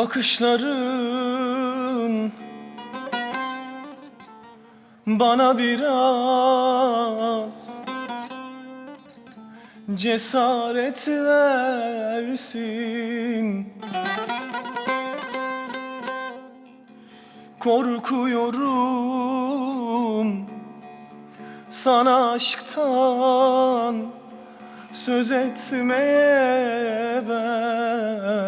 Bakışların bana biraz cesaret versin. Korkuyorum sana aşktan söz etmeye ben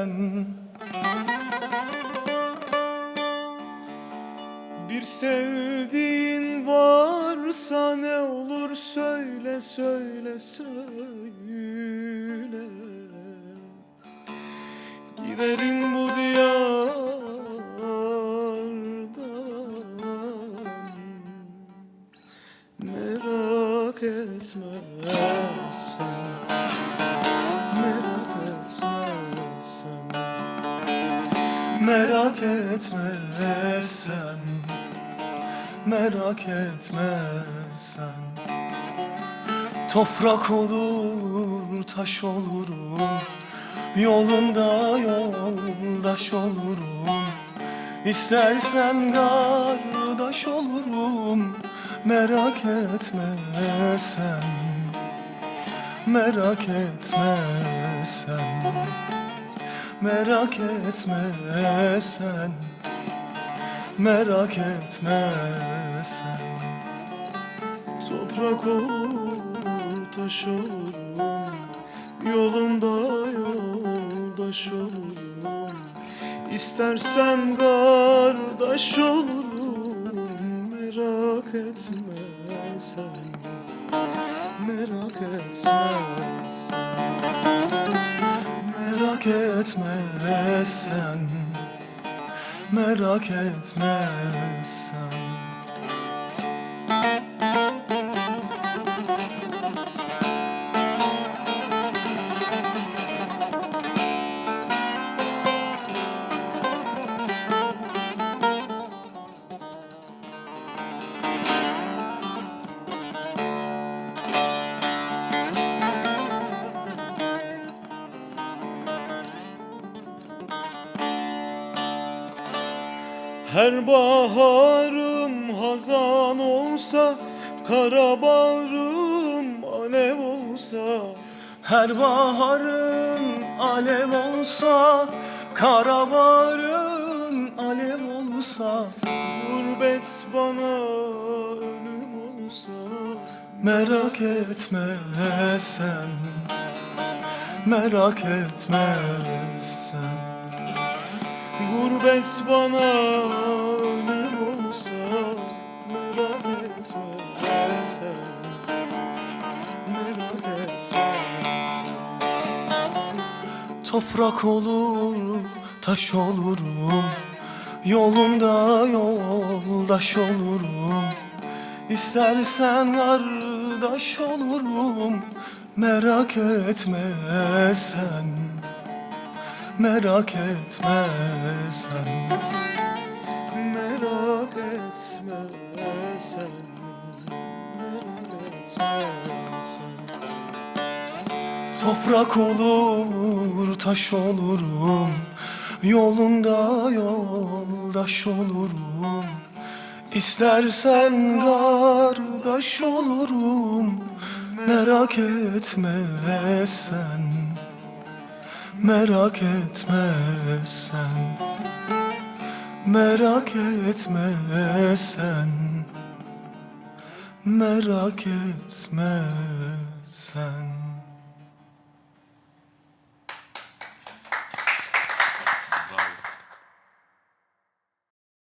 Bir sevdiğin varsa ne olur söyle söyle söyle. Giderim bu diyardan. Merak etme sen. Merak etme sen. Merak etme sen Merak etme sen Toprak olur taş olurum. Yolunda yoldaş olurum. İstersen kardeş olurum. Merak etme sen Merak etme sen Merak etme sen Merak etme sen Toprak olur taş olurum Yolunda yoldaş olurum. İstersen kardeş olurum Merak etme sen Merak etme sen Merak etme sen Merak etme sen Her baharım hazan olsa Kara baharım alev olsa. Her baharım alev olsa Kara baharım alev olsa. Gurbet bana ölüm olsa. Merak etme sen. Merak etme sen Gurbet bana ölüm olsa Merak etme sen. Merak etme sen. Toprak olur taş olurum Yolunda yoldaş olurum İstersen kardeş olurum Merak etme sen Merak etme sen. Merak etme sen. Merak etme sen. Toprak olur taş olurum. Yolunda yoldaş olurum. İstersen kardeş olurum. Merak etme sen Merak etme sen. Merak etme sen. Merak etme sen